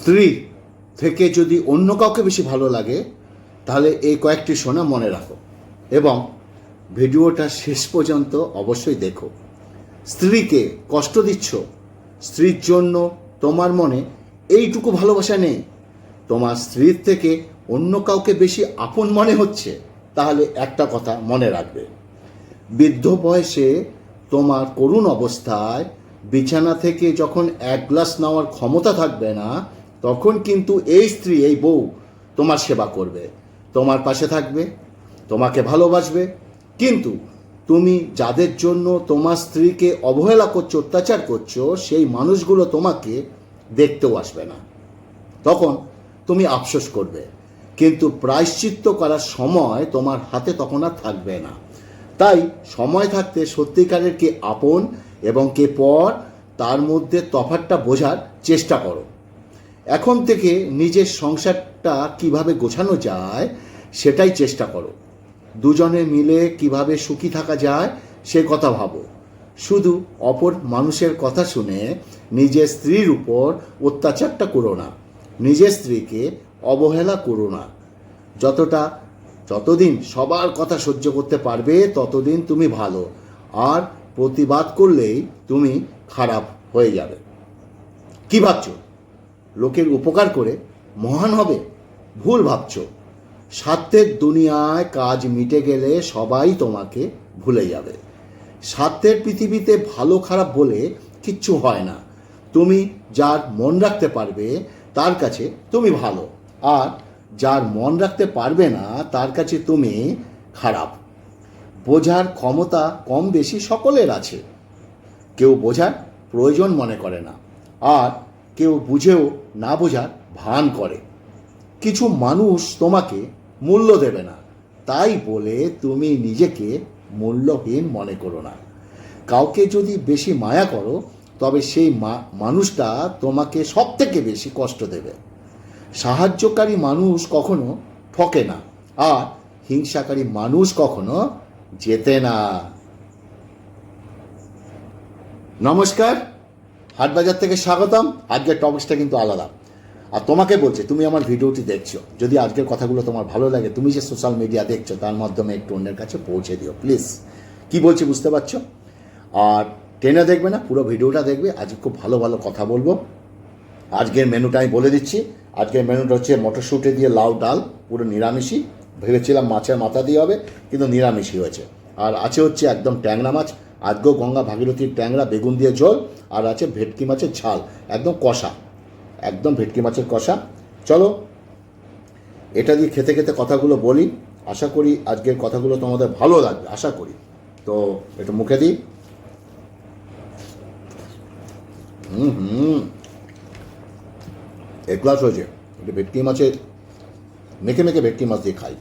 স্ত্রী থেকে যদি অন্য কাউকে বেশি ভালো লাগে, তাহলে এই কয়েকটি শোনা মনে রাখো এবং ভিডিওটা শেষ পর্যন্ত অবশ্যই দেখো। স্ত্রীকে কষ্ট দিচ্ছ, স্ত্রীর জন্য তোমার মনে এইটুকু ভালোবাসা নেই। তোমার স্ত্রীর থেকে অন্য কাউকে বেশি আপন মনে হচ্ছে, তাহলে একটা কথা মনে রাখবে। বৃদ্ধ বয়সে তোমার করুণ অবস্থায় বিছানা থেকে যখন এক গ্লাস নেওয়ার ক্ষমতা থাকবে না তখন কিন্তু এই স্ত্রী, এই বউ তোমার সেবা করবে। তোমার পাশে থাকবে, তোমাকে ভালোবাসবে। কিন্তু তুমি যাদের জন্য তোমার স্ত্রীকে অবহেলা করছ, অত্যাচার করছ, সেই মানুষগুলো তোমাকে দেখতেও আসবে না। তখন তুমি আফসোস করবে। কিন্তু প্রায়শ্চিত্ত করার সময় তোমার হাতে তখন আর থাকবে না। তাই সময় থাকতে সত্যিকারের কে আপন এবং কে পর, তার মধ্যে তফাৎটা বোঝার চেষ্টা করো। এখন থেকে নিজের সংসারটা কীভাবে গোছানো যায়, সেটাই চেষ্টা করো। দুজনে মিলে কীভাবে সুখী থাকা যায়, সে কথা ভাবো। শুধু অপর মানুষের কথা শুনে নিজের স্ত্রীর উপর অত্যাচারটা করো না। নিজের স্ত্রীকে অবহেলা করো না। যতটা, যতদিন সবার কথা সহ্য করতে পারবে, ততদিন তুমি ভালো। আর প্রতিবাদ করলেই তুমি খারাপ হয়ে যাবে। কি ভাবছ? লোকের উপকার করে, মহান হবে। ভুল ভাবছ। স্বার্থের দুনিয়ায় কাজ মিটে গেলে সবাই তোমাকে ভুলে যাবে। স্বার্থের পৃথিবীতে ভালো খারাপ বলে কিচ্ছু হয় না। তুমি যার মন রাখতে পারবে, তার কাছে তুমি ভালো। আর যার মন রাখতে পারবে না, তার কাছে তুমি খারাপ। বোঝার ক্ষমতা কম বেশি সকলের আছে। কেউ বোঝার প্রয়োজন মনে করে না। আর কেউ বুঝেও না বোঝার ভান করে। কিছু মানুষ তোমাকে মূল্য দেবে না। তাই বলে তুমি নিজেকে মূল্যহীন মনে করো না। কাউকে যদি বেশি মায়া করো, তবে সেই মানুষটা তোমাকে সব থেকে বেশি কষ্ট দেবে। সাহায্যকারী মানুষ কখনো ঠকে না, আর হিংসাকারী মানুষ কখনো জেতে না। নমস্কার। হাটবাজার থেকে স্বাগতম। আজকের টপিক্সটা কিন্তু আলাদা। আর তোমাকে বলছে, তুমি আমার ভিডিওটি দেখছ। যদি আজকের কথাগুলো তোমার ভালো লাগে, তুমি যে সোশ্যাল মিডিয়া দেখছ, তার মাধ্যমে একটু অন্যের কাছে পৌঁছে দিও প্লিজ কি বলছি বুঝতে পারছ? আর টেনে দেখবে না, পুরো ভিডিওটা দেখবে। আজকে খুব ভালো ভালো কথা বলব। আজকের মেনুটা আমি বলে দিচ্ছি। আজকের মেনুটা হচ্ছে মটরশুঁটি দিয়ে লাউ ডাল, পুরো নিরামিষই। ভেবেছিলাম মাছের মাথা দিয়ে হবে, কিন্তু নিরামিষই হয়েছে। আর আছে হচ্ছে একদম ট্যাংরা মাছ। আজকেও গঙ্গা ভাগীরথীর ট্যাংরা, বেগুন দিয়ে ঝোল, আর আছে ভেটকি মাছের ঝাল। একদম কষা। একদম ভেটকি মাছের কষা। চলো, এটা দিয়ে খেতে খেতে কথাগুলো বলি। আশা করি আজকের কথাগুলো তোমাদের ভালো লাগবে, আশা করি। তো, একটু মুখে দিই। হুম হুম। এক গ্লাস হয়েছে। একটু ভেটকি মাছের, মেখে মেখে ভেটকি মাছ দিয়ে খাই।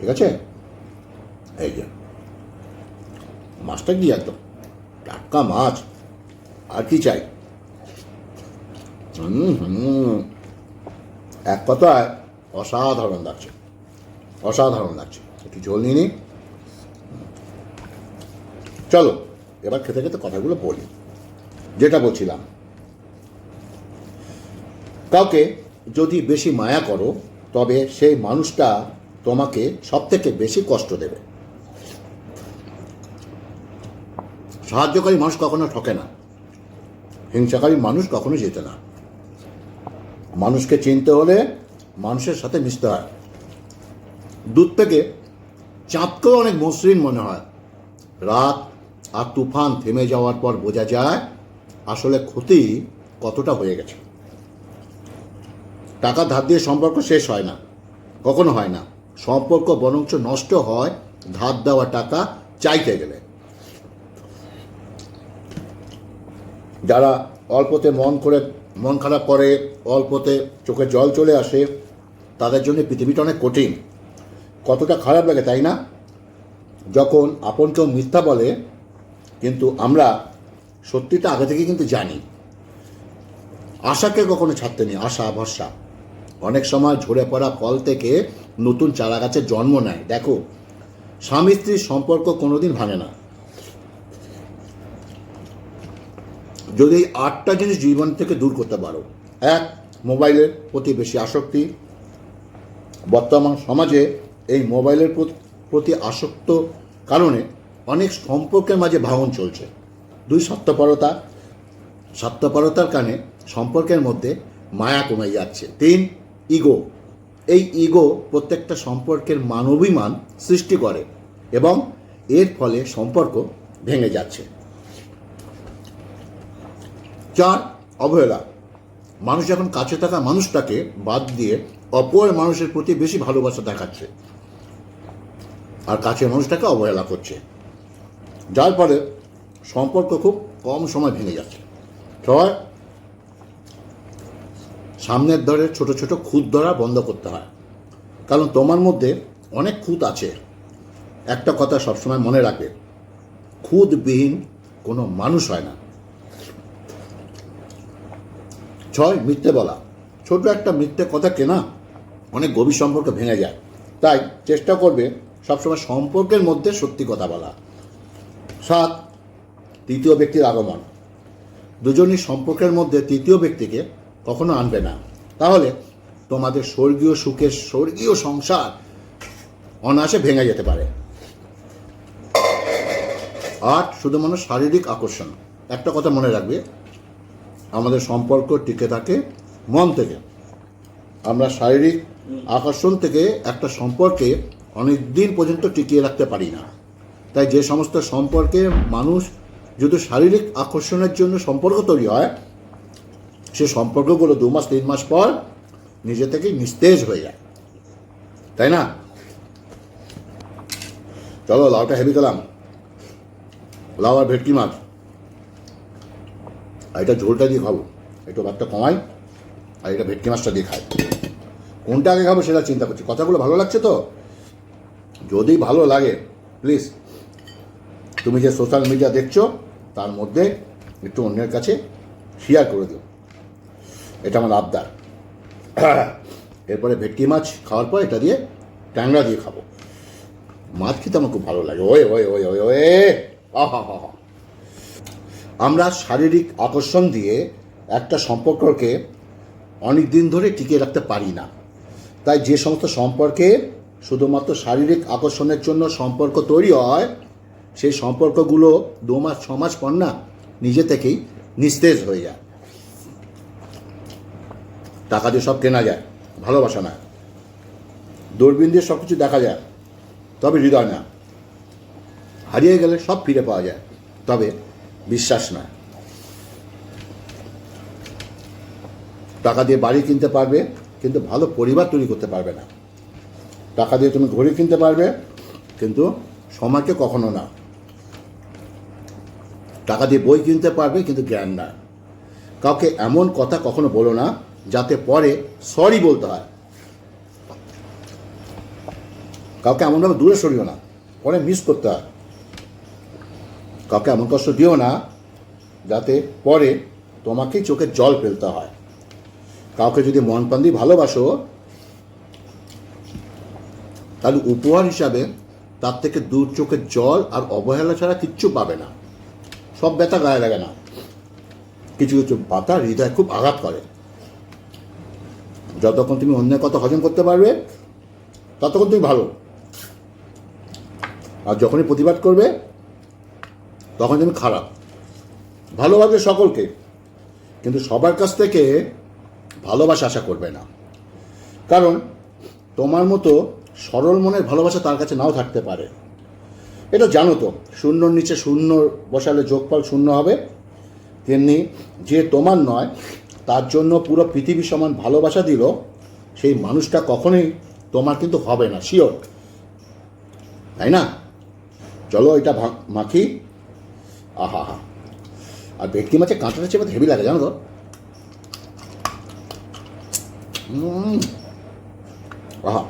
ঠিক আছে? এই যে। মাছটা কি একদম? টাটকা মাছ। আর কি চাই? হুম হুম। এক কথায় অসাধারণ লাগছে। অসাধারণ লাগছে। একটু ঝোল নিয়ে চলো, এবার খেতে খেতে কথাগুলো বলি। যেটা বলছিলাম। কাউকে যদি বেশি মায়া করো, তবে সেই মানুষটা তোমাকে সব থেকে বেশি কষ্ট দেবে। সাহায্যকারী মানুষ কখনো ঠকে না। হিংসাকারী মানুষ কখনো যেতে না। মানুষকে চিনতে হলে মানুষের সাথে মিশতে হয়। দূর থেকে চাঁদকেও অনেক মসৃণ মনে হয়। রাত আর তুফান থেমে যাওয়ার পর বোঝা যায় আসলে ক্ষতি কতটা হয়ে গেছে। টাকা ধার দিয়ে সম্পর্ক শেষ হয় না। কখনো হয় না। সম্পর্ক বরঞ্চ নষ্ট হয়। ধার দেওয়া টাকা চাইতে গেলে। যারা অল্পতে মন করে, মন খারাপ করে, অল্পতে চোখে জল চলে আসে, তাদের জন্য পৃথিবীটা অনেক কঠিন। কতটা খারাপ লাগে, তাই না? যখন আপন কেউ মিথ্যা বলে, কিন্তু আমরা সত্যিটা আগে থেকে কিন্তু জানি। আশাকে কখনো ছাড়তে নেই, আশা, ভরসা। অনেক সময় ঝরে পড়া ফল থেকে নতুন চারা গাছের জন্ম নেয়। দেখো স্বামী স্ত্রীর সম্পর্ক কোনোদিন ভাঙে না। যদি এই আটটা জিনিস জীবন থেকে দূর করতে পারো, এক, মোবাইলের প্রতি বেশি আসক্তি, বর্তমান সমাজে এই মোবাইলের প্রতি আসক্ত কারণে অনেক সম্পর্কের মাঝে ভাঙন চলছে। দুই, স্বার্থপরতা, স্বার্থপরতার কারণে সম্পর্কের মধ্যে মায়া কমে যাচ্ছে। তিন, ইগো, এই ইগো প্রত্যেকটা সম্পর্কের মানবিমান সৃষ্টি করে এবং এর ফলে সম্পর্ক ভেঙে যাচ্ছে। চার, অবহেলা। মানুষ এখন কাছে থাকা মানুষটাকে বাদ দিয়ে অপর মানুষের প্রতি বেশি ভালোবাসা দেখাচ্ছে। আর কাছের মানুষটাকে অবহেলা করছে। যার ফলে সম্পর্ক খুব কম সময় ভেঙে যাচ্ছে। ছয়, সামনের দরে ছোট ছোট খুঁত ধরা বন্ধ করতে হয়। কারণ তোমার মধ্যে অনেক খুঁত আছে। একটা কথা সবসময় মনে রাখবে খুদবিহীন কোনো মানুষ হয় না। ছয় মিথ্যে বলা। ছোট একটা মিথ্যে কথা কেনা অনেক গভীর সম্পর্ক ভেঙে যায়। তাই চেষ্টা করবে সবসময় সম্পর্কের মধ্যে সত্যি কথা বলা। সাত, তৃতীয় ব্যক্তির আগমন। দুজনই সম্পর্কের মধ্যে তৃতীয় ব্যক্তিকে কখনো আনবে না। তাহলে তোমাদের স্বর্গীয় সুখের স্বর্গীয় সংসার অনায়াসে ভেঙে যেতে পারে। আট, শুধুমাত্র শারীরিক আকর্ষণ। একটা কথা মনে রাখবে আমাদের সম্পর্ক টিকে থাকে মন থেকে। আমরা শারীরিক আকর্ষণ থেকে একটা সম্পর্কে অনেক দিন পর্যন্ত টিকিয়ে রাখতে পারি না। তাই যে সমস্ত সম্পর্কে মানুষ যদি শারীরিক আকর্ষণের জন্য সম্পর্ক তৈরি হয়, সে সম্পর্কগুলো দু মাস, তিন মাস পর নিজে থেকেই নিস্তেজ হয়ে যায়। তাই না? চলো লাউটা হেভি গেলাম লাউ আর ভেটকি মাছ। আর এটা ঝোলটা দিয়ে খাব। একটু ভাতটা কমাই, আর এটা ভেটকি মাছটা দিয়ে খাই। কোনটা আগে খাব সেটা চিন্তা করছি। কথাগুলো ভালো লাগছে তো? যদি ভালো লাগে প্লিজ তুমি যে সোশ্যাল মিডিয়া দেখছ, তার মধ্যে একটু অন্যের কাছে শেয়ার করে দিও। এটা আমার আবদার। এরপরে ভেটকি মাছ খাওয়ার পর এটা দিয়ে ট্যাংরা দিয়ে খাব। মাছ খেতে আমার খুব ভালো লাগে। ওয়ে ওয়ে ওয়ে ওয়ে ওয়ে, আহা হা হা আমরা শারীরিক আকর্ষণ দিয়ে একটা সম্পর্ককে অনেক দিন ধরে টিকিয়ে রাখতে পারি না। তাই যে সমস্ত সম্পর্কে শুধুমাত্র শারীরিক আকর্ষণের জন্য সম্পর্ক তৈরি হয়, সেই সম্পর্কগুলো দু মাস, ছ মাস পর না নিজে থেকেই নিস্তেজ হয়ে যায়। টাকা দিয়ে সব কেনা যায়, ভালোবাসা না। দূরবীন দিয়ে সব কিছু দেখা যায়, তবে হৃদয় না। হারিয়ে গেলে সব ফিরে পাওয়া যায়। তবে বিশ্বাস না টাকা দিয়ে বাড়ি কিনতে পারবে, কিন্তু ভালো পরিবার তৈরি করতে পারবে না। টাকা দিয়ে তুমি ঘড়ি কিনতে পারবে, কিন্তু সময়কে কখনো না। টাকা দিয়ে বই কিনতে পারবে, কিন্তু জ্ঞান না। কাউকে এমন কথা কখনো বলো না, যাতে পরে সরি বলতে হয়। কাউকে এমনভাবে দূরে সরিও না, পরে মিস করতে হয়। কাউকে এমন কষ্ট দিও না যাতে পরে তোমাকেই চোখে জল ফেলতে হয়। কাউকে যদি মন প্রাণ দিয়ে ভালোবাসো, তাহলে উপহার হিসাবে তার থেকে দূর চোখের জল আর অবহেলা ছাড়া কিচ্ছু পাবে না। সব ব্যথা গায়ে লাগে না। কিছু কিছু পাতা হৃদয় খুব আঘাত করে। যতক্ষণ তুমি অন্যের কথা হজম করতে পারবে, ততক্ষণ তুমি ভালো। আর যখনই প্রতিবাদ করবে তখন তুমি খারাপ। ভালোবাসবে সকলকে, কিন্তু সবার কাছ থেকে ভালোবাসা আশা করবে না। কারণ তোমার মতো সরল মনের ভালোবাসা তার কাছে নাও থাকতে পারে। এটা জানো তো, শূন্যর নিচে শূন্য বসালে যোগফল শূন্য হবে। তেমনি যে তোমার নয়, তার জন্য পুরো পৃথিবী সমান ভালোবাসা দিল, সেই মানুষটা কখনোই তোমার কিন্তু হবে না শিওর তাই না? চলো এটা মাখি। আহা হা আর ভেটকি মাছের কাঁটাটা চেপে হেভি লাগে, জানো তো? আহ।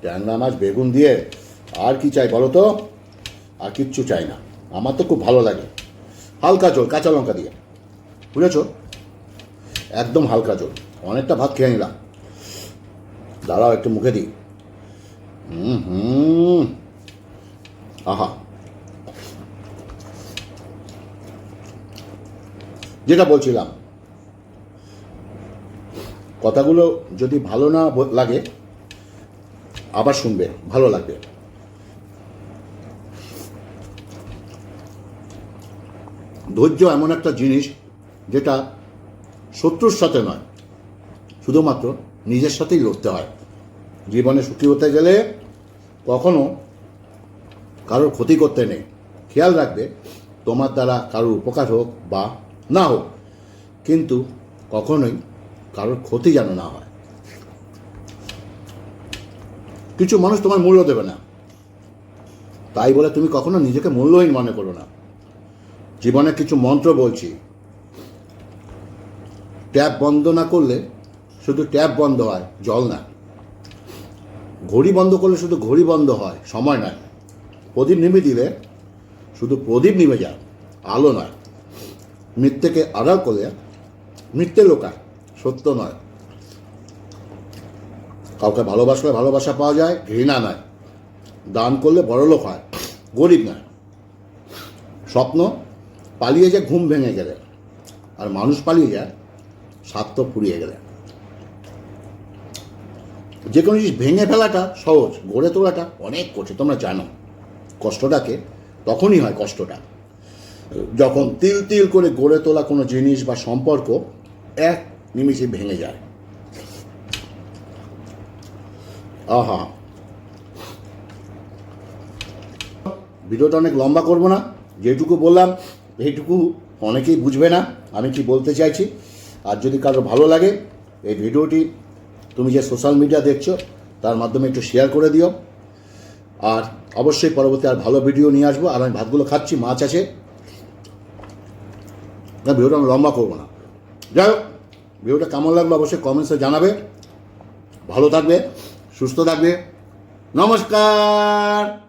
ট্যাংরা মাছ, বেগুন দিয়ে আর কি চাই বলো তো? আর কিচ্ছু চাই না। আমার তো খুব ভালো লাগে। হালকা জল কাঁচা লঙ্কা দিয়ে। বুঝেছ? একদম হালকা জল অনেকটা ভাত খেয়ে নিলাম। দাঁড়াও, একটু মুখে দিই। হুম হুম আহা যেটা বলছিলাম, কথাগুলো যদি ভালো না লাগে, আবার শুনবে, ভালো লাগবে। ধৈর্য এমন একটা জিনিস যেটা শত্রুর সাথে নয়, শুধুমাত্র নিজের সাথেই লড়তে হয়। জীবনে সুখী হতে গেলে কখনো কারোর ক্ষতি করতে নেই। খেয়াল রাখবে, তোমার দ্বারা কারোর উপকার হোক বা না হোক, কিন্তু কখনোই কারোর ক্ষতি যেন না হয়। কিছু মানুষ তোমার মূল্য দেবে না। তাই বলে তুমি কখনো নিজেকে মূল্যহীন মনে করো না। জীবনে কিছু মন্ত্র বলছি। ট্যাপ বন্ধ না করলে শুধু ট্যাপ বন্ধ হয়, জল না। ঘড়ি বন্ধ করলে শুধু ঘড়ি বন্ধ হয়, সময় নয়। প্রদীপ নিভে দিলে শুধু প্রদীপ নিভে যায়, আলো নয়। মিথ্যেকে আড়াল করলে মিথ্যে লোকায়, সত্য নয়। কাউকে ভালোবাসলে ভালোবাসা পাওয়া যায়, ঘৃণা নয়। দান করলে বড়লোক হয়, গরিব নয়। স্বপ্ন পালিয়ে যায়, ঘুম ভেঙে গেলে। আর মানুষ পালিয়ে যায়, স্বার্থ ফুরিয়ে গেলে। যে কোনো জিনিস ভেঙে ফেলাটা সহজ, গড়ে তোলাটা অনেক কঠিন, তোমরা জানো। কষ্টটাকে তখনই হয় কষ্টটা। যখন তিল তিল করে গড়ে তোলা কোনো জিনিস বা সম্পর্ক এক নিমিষে ভেঙে যায়। আহা। ভিডিওটা অনেক লম্বা করব না, যেটুকু বললাম, এইটুকু অনেকেই বুঝবে না, আমি কি বলতে চাইছি। আর যদি কারও ভালো লাগে, এই ভিডিওটি তুমি যে সোশ্যাল মিডিয়া দেখছ, তার মাধ্যমে একটু শেয়ার করে দিও। আর অবশ্যই পরবর্তী আর ভালো ভিডিও নিয়ে আসব। আর আমি ভাতগুলো খাচ্ছি, মাছ আছে। না, ভিডিওটা আমি লম্বা করব না। যাই হোক, ভিডিওটা কেমন লাগল অবশ্যই কমেন্টসে জানাবে। ভালো থাকবে, সুস্থ থাকবে। নমস্কার!